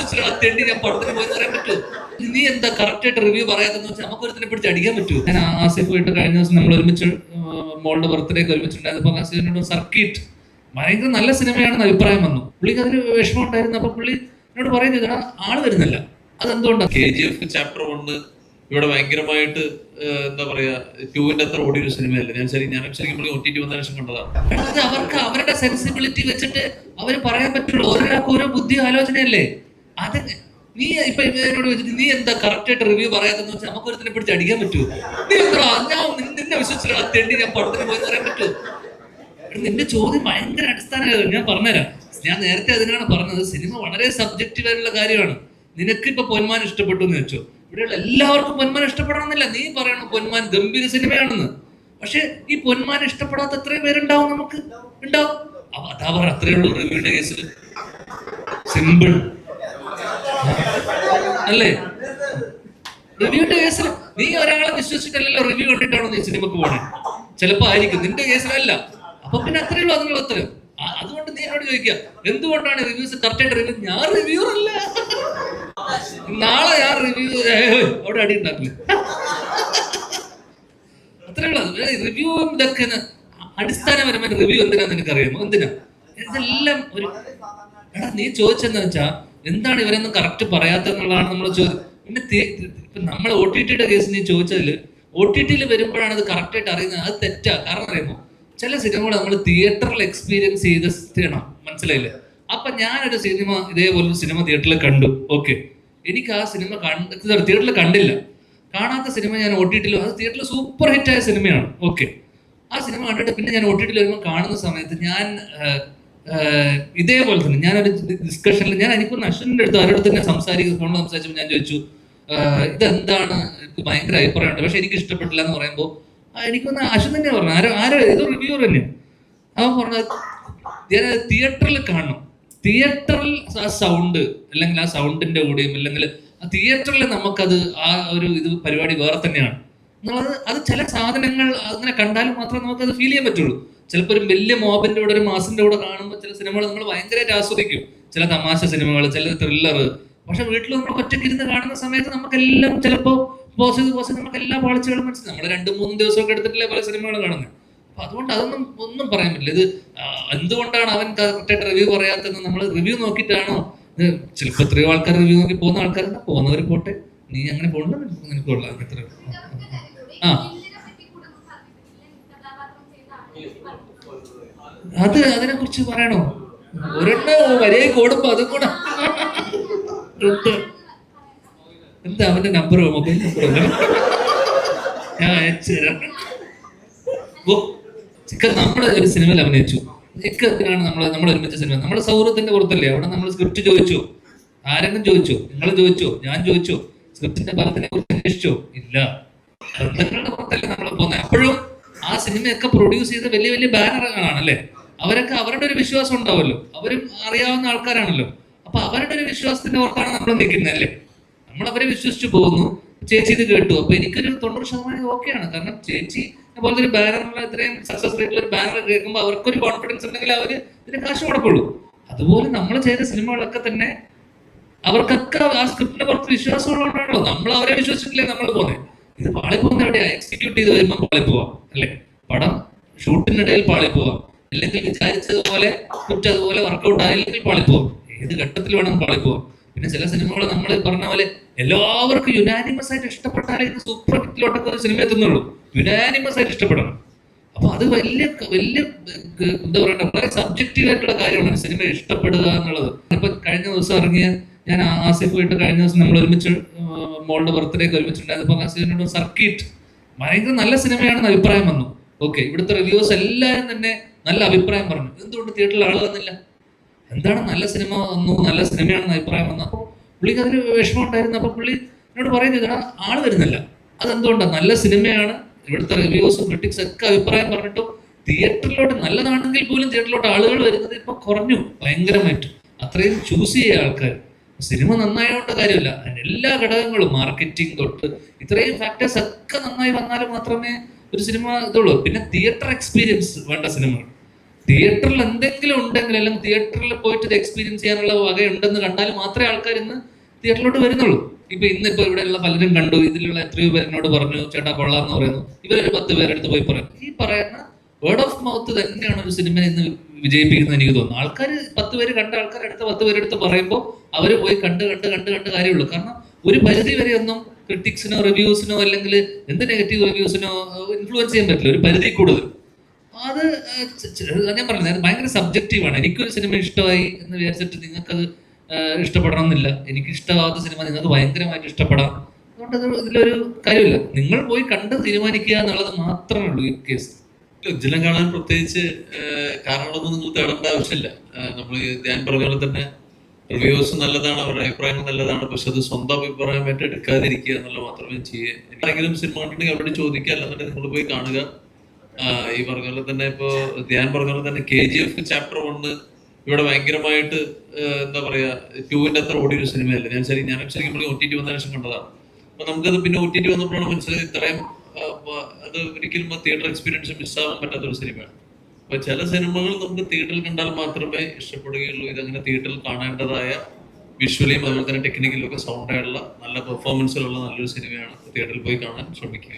വിശ്വസിച്ചിട്ട് തേണ്ടി ഞാൻ പടത്തിന് പോയി പറയാൻ പറ്റുമോ? നീ എന്താ കറക്റ്റായിട്ട് റിവ്യൂ പറയാതെന്ന് വെച്ചാൽ നമുക്ക് ഒരുത്തിനെ പിടിച്ച് അടിക്കാൻ പറ്റുമോ? ഞാൻ ആസിഫ് പോയിട്ട് കഴിഞ്ഞ ദിവസം നമ്മൾ ഒരുമിച്ച് മോളുടെ ബർത്ത്ഡേക്ക് ഒരുമിച്ചുണ്ടായിരുന്നപ്പോൾ ആസിഫിനോട് സർക്കിട്ട് ഭയങ്കര നല്ല സിനിമയാണെന്ന് അഭിപ്രായം വന്നു. പുള്ളിക്ക് അതിന് വിഷമം ഉണ്ടായിരുന്നു. അപ്പൊ പുള്ളി എന്നോട് പറയുന്നത് ആൾ വരുന്നില്ല. അതെന്തുകൊണ്ടാണ് K G F chapter one ഇവിടെ ഭയങ്കരമായിട്ട് എന്താ പറയാ ടൂവിന്റെ അത്ര ഓടിയൊരു സിനിമയല്ല? ഞാൻ ശരി ഞാൻ ശരിക്കും ഒ ടി ടി വന്ന ശേഷം കണ്ടതാണ്. അത് അവർക്ക് അവരുടെ സെൻസിബിലിറ്റി വെച്ചിട്ട് അവർ പറയാൻ പറ്റുള്ളൂ. ഓരോരാൾക്ക് ഓരോ ബുദ്ധി ആലോചനയല്ലേ? അത് നീ ഇപ്പൊ ഇവരോട് വെച്ചിട്ട് നീ എന്താ കറക്റ്റ് ആയിട്ട് റിവ്യൂ പറയാതെന്ന് വെച്ചാൽ നമുക്ക് ഒരുത്തിനെ പിടിച്ച് അടിക്കാൻ പറ്റുമോ നീ ഞാൻ നിന്നെ- വിശ്വസിച്ചിട്ട് തേണ്ടി ഞാൻ പടത്തിന് പോയി പറയാൻ പറ്റുമോ നിന്റെ ചോദ്യം ഭയങ്കര അടിസ്ഥാനമായിരുന്നു ഞാൻ പറഞ്ഞുതരാം. ഞാൻ നേരത്തെ അതിനാണ് പറഞ്ഞത്. സിനിമ വളരെ സബ്ജക്റ്റീവ് ആയിട്ടുള്ള കാര്യമാണ്. നിനക്ക് ഇപ്പൊ പൊന്മാൻ ഇഷ്ടപ്പെട്ടു എന്ന് വെച്ചോ. ഇവിടെയുള്ള എല്ലാവർക്കും പൊന്മാൻ ഇഷ്ടപ്പെടണമെന്നില്ല. നീ പറയണം പൊന്മാൻ ഗംഭീര സിനിമയാണെന്ന്. പക്ഷെ ഈ പൊന്മാൻ ഇഷ്ടപ്പെടാത്ത എത്രയും പേരുണ്ടാവും നമുക്ക്? ഉണ്ടാവും. അതാ പറ അത്രയുള്ള റിവ്യൂന്റെ കേസിൽ സിമ്പിൾ അല്ലേ? റിവ്യൂന്റെ കേസിൽ നീ ഒരാളെ വിശ്വസിച്ചിട്ടല്ലല്ലോ റിവ്യൂ കണ്ടിട്ടാണോ നീ സിനിമക്ക് പോണേ? ചിലപ്പോ ആയിരിക്കും. നിന്റെ കേസിലല്ല അപ്പൊ പിന്നെ അത്രേ ഉള്ളൂ അതിനുള്ള ഉത്തരം. അതുകൊണ്ട് നീ എന്നോട് ചോദിക്കുക എന്തുകൊണ്ടാണ് റിവ്യൂസ് കറക്റ്റ് ആയിട്ട് റിവ്യൂ ഞാൻ റിവ്യൂ അല്ല. നാളെ ഞാൻ റിവ്യൂ അവിടെ അടി ഉണ്ടാക്കില്ല? അത്രയുള്ള റിവ്യൂ ഇതൊക്കെ ന- അടിസ്ഥാനപരമായ റിവ്യൂ എന്തിനാന്ന് നിനക്കറിയാമോ എന്തിനാ? ഇതെല്ലാം ഒരു എടാ നീ ചോദിച്ചെന്ന് വെച്ചാ എന്താണ് ഇവരൊന്നും കറക്റ്റ് പറയാത്തെന്നുള്ളതാണ് നമ്മൾ പിന്നെ ഇപ്പൊ നമ്മൾ ഒ ടി ടിയുടെ കേസ് നീ ചോദിച്ചതിൽ ഒ ടി ടിയിൽ വരുമ്പോഴാണ് അത് കറക്റ്റ് ആയിട്ട് അറിയുന്നത്. അത് തെറ്റാ. കാരണം അറിയുമോ? ചില സിനിമകൾ നമ്മൾ തിയേറ്ററിൽ എക്സ്പീരിയൻസ് ചെയ്ത ചെയ്യണം മനസ്സിലായില്ലേ? അപ്പൊ ഞാനൊരു സിനിമ ഇതേപോലെ സിനിമ തിയേറ്ററിൽ കണ്ടു. ഓക്കെ എനിക്ക് ആ സിനിമ കണ്ട് തിയേറ്ററിൽ കണ്ടില്ല. കാണാത്ത സിനിമ ഞാൻ ഒ ടി ടിയിൽ അത് തിയേറ്ററിൽ സൂപ്പർ ഹിറ്റ് ആയ സിനിമയാണ് ഓക്കെ ആ സിനിമ കണ്ടിട്ട് പിന്നെ ഞാൻ ഒ ടി ടിയിൽ വരുമ്പോൾ കാണുന്ന സമയത്ത് ഞാൻ ഇതേപോലെ തന്നെ ഞാനൊരു ഡിസ്കഷനിൽ ഞാൻ എനിക്കൊന്ന് അശ്വന്റെ അടുത്ത് അവരോട് തന്നെ സംസാരിക്കുന്ന ഫോണിൽ സംസാരിച്ചപ്പോൾ ഞാൻ ചോദിച്ചു ഇതെന്താണ് എനിക്ക് ഭയങ്കര അഭിപ്രായമുണ്ട് പക്ഷെ എനിക്ക് ഇഷ്ടപ്പെട്ടില്ല എന്ന് പറയുമ്പോൾ എനിക്കൊന്ന് അശ്വൻ തന്നെ പറഞ്ഞു ആരോ ആരോ ഏതോ റിവ്യൂർ തന്നെ അവൻ പറഞ്ഞത് ഞാൻ തിയേറ്ററിൽ കാണണം. തിയേറ്ററിൽ ആ സൗണ്ട് അല്ലെങ്കിൽ ആ സൗണ്ടിന്റെ കൂടെയും അല്ലെങ്കിൽ ആ തിയേറ്ററിൽ നമുക്കത് ആ ഒരു ഇത് പരിപാടി വേറെ തന്നെയാണ്. എന്നുള്ളത് അത് ചില സാധനങ്ങൾ അങ്ങനെ കണ്ടാലും മാത്രമേ നമുക്കത് ഫീൽ ചെയ്യാൻ പറ്റുള്ളൂ. ചിലപ്പോൾ ഒരു വലിയ മോബിന്റെ കൂടെ ഒരു മാസിന്റെ കൂടെ കാണുമ്പോൾ ചില സിനിമകൾ നമ്മൾ ഭയങ്കരമായിട്ട് ആസ്വദിക്കും. ചില തമാശ സിനിമകൾ ചില ത്രില്ലർ പക്ഷെ വീട്ടിൽ നമ്മൾ ഒറ്റയ്ക്ക് ഇരുന്ന് കാണുന്ന സമയത്ത് നമുക്കെല്ലാം ചിലപ്പോൾ പോസിറ്റീവ് പോസിറ്റീവ് നമുക്ക് എല്ലാ പാളിച്ചകളും മനസ്സിലായി നമ്മൾ രണ്ടു മൂന്ന് ദിവസമൊക്കെ എടുത്തിട്ടില്ലേ പല സിനിമകൾ കാണുന്നത് അപ്പൊ അതുകൊണ്ട് അതൊന്നും ഒന്നും പറയാൻ പറ്റില്ല. ഇത് എന്തുകൊണ്ടാണ് അവൻ കറക്റ്റായിട്ട് റിവ്യൂ പറയാത്തതെന്ന് നമ്മൾ റിവ്യൂ നോക്കിയിട്ടാണോ? ചിലപ്പോൾ എത്രയോ ആൾക്കാർ റിവ്യൂ നോക്കി പോകുന്ന ആൾക്കാരുണ്ട്. പോകുന്നവർ പോട്ടെ. നീ അങ്ങനെ പോകണ്ട നിനക്ക് കൊള്ളാം ആ. അത് അതിനെ കുറിച്ച് പറയണോ? ഒരെണ്ണം വരെ കൂടുമ്പോ അതും കൂടെ. എന്താ അവന്റെ നമ്പർ മൊബൈൽ നമ്പർ ഞാൻ അയച്ചു തരാം. ഓ ചിക്ക നമ്മുടെ ഒരു സിനിമയിൽ അഭിനയിച്ചു. ചിക്കത്തിനാണ് നമ്മൾ നമ്മൾ ഒരുമിച്ച സിനിമ നമ്മുടെ സൗഹൃദത്തിന്റെ പുറത്തല്ലേ? അവിടെ നമ്മൾ സ്ക്രിപ്റ്റ് ചോദിച്ചു. ആരെങ്കിലും ചോദിച്ചോ? നിങ്ങൾ ചോദിച്ചോ? ഞാൻ ചോദിച്ചോ? സ്ക്രിപ്റ്റിന്റെ ഭാഗത്തിനെ കുറിച്ച് അന്വേഷിച്ചോ? ഇല്ല. ബന്ധങ്ങളുടെ പുറത്തല്ലേ നമ്മൾ പോകുന്നത്? അപ്പോഴും ആ സിനിമയൊക്കെ പ്രൊഡ്യൂസ് ചെയ്ത വലിയ വലിയ ബാനറുകളാണ് അല്ലേ അവരൊക്കെ അവരുടെ ഒരു വിശ്വാസം ഉണ്ടാവുമല്ലോ. അവരും അറിയാവുന്ന ആൾക്കാരാണല്ലോ. അപ്പൊ അവരുടെ ഒരു വിശ്വാസത്തിന്റെ ഓർക്കാണ് നമ്മൾ നിൽക്കുന്നത് അല്ലേ നമ്മൾ അവരെ വിശ്വസിച്ച് പോകുന്നു. ചേച്ചി ഇത് കേട്ടു. അപ്പൊ എനിക്കൊരു തൊണ്ണൂറ് ശതമാനം ഓക്കെയാണ് കാരണം ചേച്ചി പോലത്തെ ഒരു ബാനറുള്ള ഇത്രയും സക്സസ് ഒരു ബാനർ കേൾക്കുമ്പോൾ അവർക്കൊരു കോൺഫിഡൻസ് ഉണ്ടെങ്കിൽ അവർ ഇതിന് കാശ് കൊടുക്കുള്ളൂ. അതുപോലെ നമ്മൾ ചെയ്ത സിനിമകളൊക്കെ തന്നെ അവർക്കൊക്കെ ആ സ്ക്രിപ്റ്റിനെ കുറച്ച് വിശ്വാസമുള്ളതുകൊണ്ടാണല്ലോ നമ്മൾ അവരെ വിശ്വസിച്ചില്ലേ നമ്മൾ പോകുന്നത് ഇത് പാളിപ്പോകുന്ന എവിടെയാ? എക്സിക്യൂട്ട് ചെയ്ത് വരുമ്പോൾ പാളിപ്പോവാം അല്ലേ? പടം ഷൂട്ടിനിടയിൽ പാളിപ്പോവാം. അല്ലെങ്കിൽ വിചാരിച്ചതുപോലെ കുറ്റതുപോലെ വർക്കൗട്ട് ആയില്ലെങ്കിൽ പാളിപ്പോവാം. ഏത് ഘട്ടത്തിൽ വേണം പാളിപ്പോവാം. പിന്നെ ചില സിനിമകൾ നമ്മൾ പറഞ്ഞ പോലെ എല്ലാവർക്കും യുനാനിമസ് ആയിട്ട് ഇഷ്ടപ്പെട്ടാലേ സൂപ്പർ ഹിറ്റിലോട്ടൊക്കെ ഒരു സിനിമ എത്തുന്നുള്ളൂ. യുനാനിമസ് ആയിട്ട് ഇഷ്ടപ്പെടണം. അപ്പൊ അത് വലിയ വലിയ എന്താ പറയണ്ട വളരെ സബ്ജക്റ്റീവ് ആയിട്ടുള്ള കാര്യമാണ് സിനിമ ഇഷ്ടപ്പെടുക എന്നുള്ളത്. ഇപ്പൊ കഴിഞ്ഞ ദിവസം ഇറങ്ങിയ ഞാൻ ആസി ആസിഫ് പോയിട്ട് കഴിഞ്ഞ ദിവസം നമ്മൾ ഒരുമിച്ച് മോളുടെ ബർത്ത്ഡേക്ക് ഒരുമിച്ചുണ്ടായിരുന്നപ്പോൾ ആസിഫിനോട് സർക്കിട്ട് ഭയങ്കര നല്ല സിനിമയാണെന്ന് അഭിപ്രായം വന്നു. ഓക്കെ ഇവിടുത്തെ റിവ്യൂസ് എല്ലാവരും തന്നെ നല്ല അഭിപ്രായം പറഞ്ഞു. എന്തുകൊണ്ട് തിയേറ്ററിൽ ആൾ വന്നില്ല? എന്താണ് നല്ല സിനിമ വന്നു നല്ല സിനിമയാണെന്ന് അഭിപ്രായം വന്നു? അപ്പോൾ പുള്ളിക്ക് അതിന് വിഷമം ഉണ്ടായിരുന്നു. അപ്പോൾ പുള്ളി എന്നോട് പറയുന്നത് ആൾ വരുന്നില്ല. അതെന്തുകൊണ്ടാണ് നല്ല സിനിമയാണ് ഇവിടുത്തെ റിവ്യൂസും ക്രിട്ടിക്സ് ഒക്കെ അഭിപ്രായം പറഞ്ഞിട്ടും തിയേറ്ററിലോട്ട് നല്ലതാണെങ്കിൽ പോലും തിയേറ്ററിലോട്ട് ആളുകൾ വരുന്നത് ഇപ്പൊ കുറഞ്ഞു ഭയങ്കരമായിട്ട്. അത്രയും ചൂസ് ചെയ്യുക ആൾക്കാർ സിനിമ നന്നായതുകൊണ്ട് കാര്യമില്ല. എല്ലാ ഘടകങ്ങളും മാർക്കറ്റിംഗ് തൊട്ട് ഇത്രയും ഫാക്ടേഴ്സ് ഒക്കെ നന്നായി വന്നാൽ മാത്രമേ ഒരു സിനിമ ഇതുള്ളൂ. പിന്നെ തിയേറ്റർ എക്സ്പീരിയൻസ് വേണ്ട സിനിമകൾ തിയേറ്ററിൽ എന്തെങ്കിലും ഉണ്ടെങ്കിൽ അല്ലെങ്കിൽ തിയേറ്ററിൽ പോയിട്ട് ഇത് എക്സ്പീരിയൻസ് ചെയ്യാനുള്ള വകയുണ്ടെന്ന് കണ്ടാൽ മാത്രമേ ആൾക്കാർ ഇന്ന് തിയേറ്ററിലോട്ട് വരുന്നുള്ളൂ. ഇപ്പൊ ഇന്നിപ്പോ ഇവിടെയുള്ള പലരും കണ്ടു. ഇതിലുള്ള എത്രയോ പേരിനോട് പറഞ്ഞു ചേട്ടാ കൊള്ളാന്ന് പറയുന്നു. ഇവരൊരു പത്ത് പേരെടുത്ത് പോയി പറയും. ഈ പറയുന്ന വേർഡ് ഓഫ് മൗത്ത് തന്നെയാണ് ഒരു സിനിമ ഇന്ന് വിജയിപ്പിക്കുന്നത് എനിക്ക് തോന്നുന്നു. ആൾക്കാർ പത്ത് പേര് കണ്ട ആൾക്കാർ അടുത്ത പത്ത് പേരെടുത്ത് പറയുമ്പോൾ അവർ പോയി കണ്ട് കണ്ട് കണ്ട് കണ്ട് കാര്യമുള്ളൂ. കാരണം ഒരു പരിധി വരെ ഒന്നും ക്രിട്ടിക്സിനോ റിവ്യൂസിനോ അല്ലെങ്കിൽ എന്ത് നെഗറ്റീവ് റിവ്യൂസിനോ ഇൻഫ്ലുവൻസ് ചെയ്യാൻ പറ്റില്ല ഒരു പരിധി കൂടുതൽ. അത് ഞാൻ പറഞ്ഞത് ഭയങ്കര സബ്ജക്റ്റീവാണ് എനിക്കൊരു സിനിമ ഇഷ്ടമായി എന്ന് വിചാരിച്ചിട്ട് നിങ്ങൾക്കത് ഇഷ്ടപ്പെടണം എന്നില്ല എനിക്ക് ഇഷ്ടമാവാത്ത സിനിമ നിങ്ങൾക്ക് ഭയങ്കരമായിട്ട് ഇഷ്ടപ്പെടാം. അതുകൊണ്ട് അത് ഇതിലൊരു കാര്യമില്ല. നിങ്ങൾ പോയി കണ്ട് തീരുമാനിക്കുക എന്നുള്ളത് മാത്രമേ ഉള്ളൂ ഈ കേസ് ഉജ്ജ്വലം കാണാൻ പ്രത്യേകിച്ച് കാരണങ്ങളൊന്നും നിങ്ങൾ തേടേണ്ട ആവശ്യമില്ല. നമ്മൾ ഞാൻ പറഞ്ഞ പോലെ തന്നെ റിവ്യൂസ് നല്ലതാണ് അവരുടെ അഭിപ്രായങ്ങൾ നല്ലതാണ് പക്ഷെ അത് സ്വന്തം അഭിപ്രായമായിട്ട് എടുക്കാതിരിക്കുക എന്നുള്ള മാത്രമേ ചെയ്യുക. ആരെങ്കിലും സിനിമ ഉണ്ടെങ്കിൽ അവരോട് ചോദിക്കുക അല്ലെന്നുണ്ടെങ്കിൽ നിങ്ങൾ പോയി കാണുക. ഈ പറഞ്ഞ പോലെ തന്നെ ഇപ്പോ ധ്യാൻ പറഞ്ഞ പോലെ തന്നെ K G F chapter one ഇവിടെ ഭയങ്കരമായിട്ട് എന്താ പറയാ ടൂവിന്റെ അത്ര ഓടിയൊരു സിനിമയല്ല. ഞാൻ ശരി ഞാൻ ശരിക്കും ഒ ടി ടി വന്ന ശേഷം കണ്ടതാണ്. അപ്പൊ നമുക്കത് പിന്നെ ഒ ടി ടി വന്നപ്പോഴാണ് മനസ്സിലായത് ഇത്രയും അത് ഒരിക്കലും തിയേറ്റർ എക്സ്പീരിയൻസ് മിസ്സാവാൻ പറ്റാത്തൊരു സിനിമയാണ്. അപ്പൊ ചില സിനിമകൾ നമുക്ക് തിയേറ്ററിൽ കണ്ടാൽ മാത്രമേ ഇഷ്ടപ്പെടുകയുള്ളൂ. ഇതങ്ങനെ തിയേറ്ററിൽ കാണേണ്ടതായ വിഷ്വലിയും അതുപോലെ തന്നെ ടെക്നിക്കലും ഒക്കെ സൗണ്ടായുള്ള നല്ല പെർഫോമൻസിലുള്ള നല്ലൊരു സിനിമയാണ് തിയേറ്ററിൽ പോയി കാണാൻ ശ്രമിക്കുക.